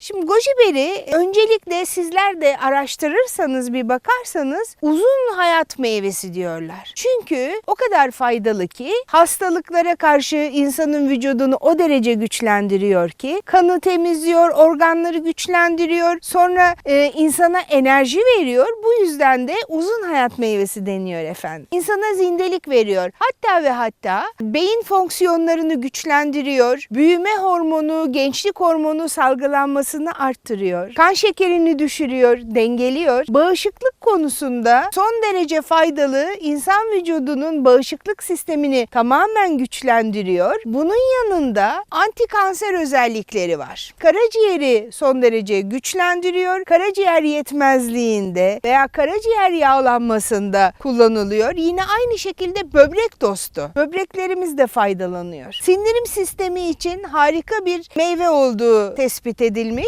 Şimdi goji beri öncelikle sizler de araştırırsanız bir bakarsanız uzun hayat meyvesi diyorlar. Çünkü o kadar faydalı ki hastalıklara karşı insanın vücudunu o derece güçlendiriyor ki kanı temizliyor, organları güçlendiriyor, sonra e, insana enerji veriyor. Bu yüzden de uzun hayat meyvesi deniyor efendim. İnsana zindelik veriyor. Hatta ve hatta beyin fonksiyonlarını güçlendiriyor. Büyüme hormonu, gençlik hormonu salgılanmasını arttırıyor. Kan şekerini düşürüyor, dengeliyor. Bağışıklık konusunda son derece faydalı insan vücudunun bağışıklık sistemini tamamen güçlendiriyor. Bunun yanında anti kanser özellikleri var. Karaciğeri son derece güçlendiriyor. Karaciğer yetmezliğinde veya karaciğer yağlanmasında kullanılıyor. Yine aynı şekilde böbrek dostu. Böbreklerimiz de faydalanıyor. Sindirim sistemi için harika bir meyve olduğu tespit edilmiş.